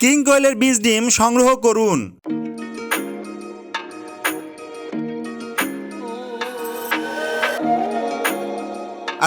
King কোয়েলের বীজ ডিম সংগ্রহ করুন।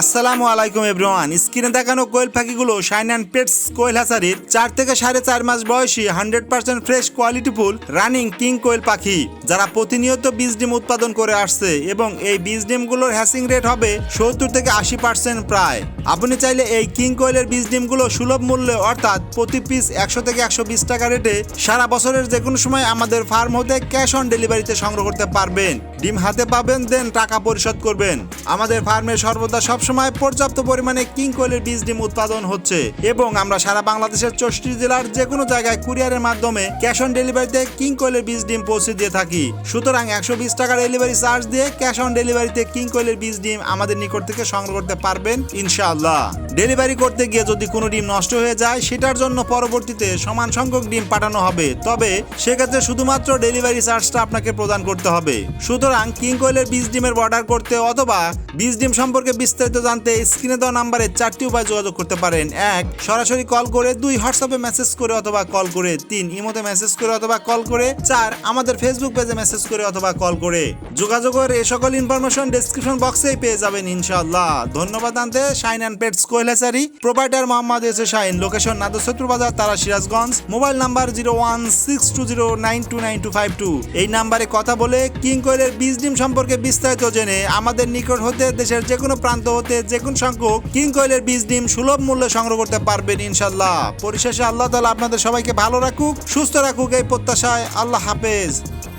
আসসালামু আলাইকুম এভরিওয়ান। স্ক্রিনে দেখানো কোয়েল পাখিগুলো শাইন অ্যান্ড পেটস কোয়েল হাসারির চার থেকে সাড়ে চার মাস বয়সী হান্ড্রেড পার্সেন্ট ফ্রেশ কোয়ালিটিফুল রানিং কিং কোয়েল পাখি, যারা প্রতিনিয়ত বীজ ডিম উৎপাদন করে আসছে এবং এই বীজ ডিমগুলোর হ্যাসিং রেট হবে সত্তর থেকে আশি পার্সেন্ট প্রায়। আপনি চাইলে এই কিং কোয়েলের বীজ ডিমগুলো সুলভ মূল্যে অর্থাৎ প্রতি পিস একশো থেকে একশো বিশ টাকা রেটে সারা বছরের যে কোনো সময় আমাদের ফার্ম হতে ক্যাশ অন ডেলিভারিতে সংগ্রহ করতে পারবেন। ডিম হাতে পাবেন, দেন টাকা পরিশোধ করবেন। আমাদের ফার্মে সর্বদা সবসময় পর্যাপ্ত পরিমাণে কিং কোয়েলের বীজ ডিম উৎপাদন হচ্ছে এবং আমরা সারা বাংলাদেশের চষ্টি জেলার যে কোনো জায়গায় কুরিয়ারের মাধ্যমে ক্যাশ অন ডেলিভারিতে কিং কোয়েলের বীজ ডিম পৌঁছে দিয়ে থাকি। সুতরাং একশো বিশ টাকার ডেলিভারি চার্জ দিয়ে ক্যাশ অন ডেলিভারিতে কিং কোয়েলের বীজ ডিম আমাদের নিকট থেকে সংগ্রহ করতে পারবেন, ইনশাআল্লাহ। ডেলিভারি করতে গিয়ে যদি কোনো ডিম নষ্ট হয়ে যায়, সেটার জন্য পরবর্তীতে সমান সংখ্যক ডিম পাঠানো হবে। তবে সেক্ষেত্রে শুধুমাত্র ডেলিভারি চার্জটা আপনাকে প্রদান করতে হবে। সুতরাং কিং কোয়েলের বীজ ডিমের অর্ডার করতে অথবা বীজ ডিম সম্পর্কে বিস্তারিত জানতে স্ক্রিনে দেওয়া নাম্বারে চারটি উপায় যোগাযোগ করতে পারেন। এক, সরাসরি কল করে, দুই হোয়াটসঅ্যাপে মেসেজ করে অথবা কল করে, তিন, ইমোতে মেসেজ করে অথবা কল করে, চার, আমাদের ফেসবুক পেজে মেসেজ করে অথবা কল করে। যোগাযোগের এই সকল ইনফরমেশন ডেসক্রিপশন বক্সেই পেয়ে যাবেন ইনশাআল্লাহ। ধন্যবাদ আনতে শাইন অ্যান্ড পেটস কোয়েলাসারি প্রোভাইডার মোহাম্মদ এসে শাইন লোকেশন নাদসত্র বাজার, তারা Sirajganj mobile number zero one six two zero nine two nine two five two এই নাম্বারে কথা বলে কিং কোয়েলের বীজ ডিম সম্পর্কে বিস্তারিত জেনে আমাদের নিকট হতে দেশের যে কোনো প্রান্ত হতে যে কোনো সংখ্যক কিং কোয়েলের বীজ ডিম সুলভ মূল্যে সংগ্রহ করতে পারবেন ইনশাল্লাহ পরিশেষে আল্লাহ তালা আপনাদের সবাইকে ভালো রাখুক, সুস্থ রাখুক এই প্রত্যাশায়। আল্লাহ হাফেজ।